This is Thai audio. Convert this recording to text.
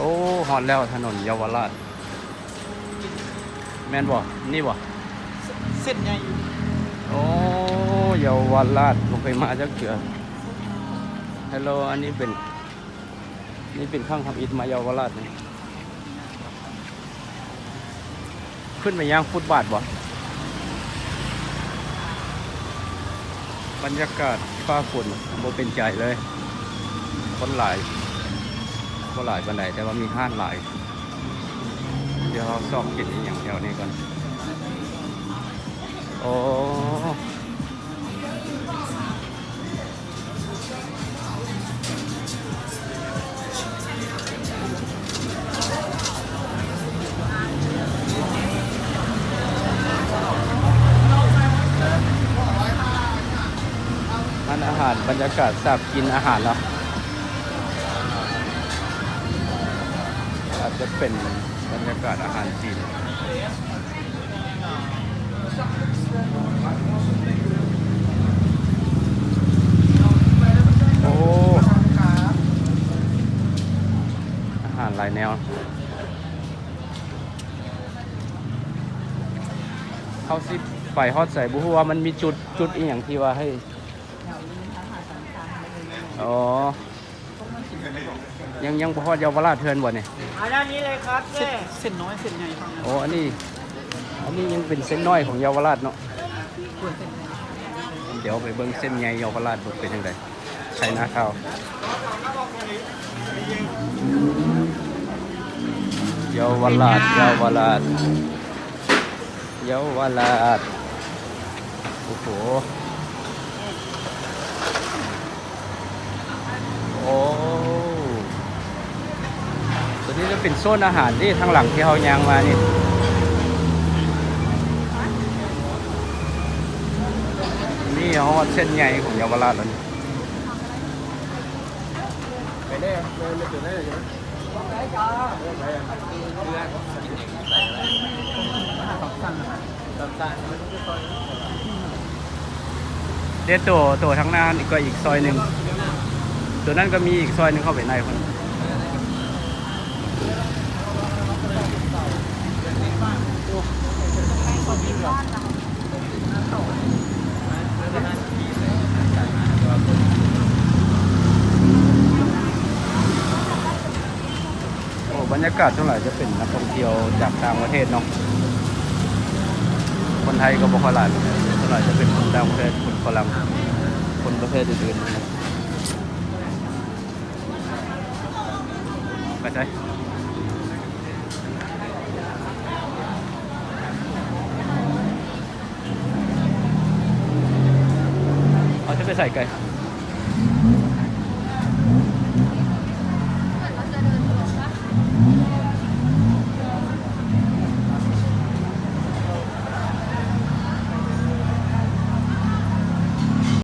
โอ้ฮอดแล้วถนนเยาวราช แม่นบ่ นี่บ่ เส้นใหญ่โอ้เยาวราชลงไปมาจักเกือฮัลโหลอันนี้เป็น นี่เป็นข้างทำอิฐมาเยาวราชนี่ขึ้นไปย่างฟุตบาทบ่ บรรยากาศฟ้าฝนโมเป็นใจเลย คนหลาย คนหลายบันไดแต่ว่ามีห้านหลาย เดี๋ยวเราซอกกินอย่างเดียวนี้ก่อนโอ้ร้านอาหารบรรยากาศสับกินอาหารแล้ว อาจจะเป็นบรรยากาศอาหารจีนโอ้อาหารหลายแนว เขาสิไปฮอดใส่บุหัวมันมีจุดจุดอีกอย่างที่ว่าให้อ๋อ ยังยังบ่ฮอดเยาวราชเทือนบ่เนี่ยอันด้านนี้เลยครับเส้เจ้นเส้นน้อยเส้นใหญ่ฟังนะโอ้อันนี้ อันนี้ยังเป็นเส้นน้อยของเยาวราชเนาะเดี๋ยวไปเบิ่งเส้นใหญ่เยาวราชว่าเป็นยังไงใช่นาข้าวเยาวราชเยาวราชเยาวราชโอ้โห โอ้ตัวนี้จะ เป็นโซนอาหารที่ทางหลังที่เขายางมานี่นี่ฮอดเส้นใหญ่ของเยาวราชแล้วนี่ไปได้ไปไม่ถึงได้ใช่ไหมเดี๋ยวตัวตัวทางหน้านี่ก็อีกซอยหนึ่งตัวนั้นก็มีอีกซอยหนึ่งเข้าไปในคนโอ้บ รรยากาศช่วงไหนจะเป็นนักท่องเที่ยวจากต่างประเทศเนาะคนไทยก็บอกขลายช่วงไหนจะเป็นคนต่างประเทศคนฝรั่งคนประเทศอื่นๆไปใช่เอาจะไปใส่ไก่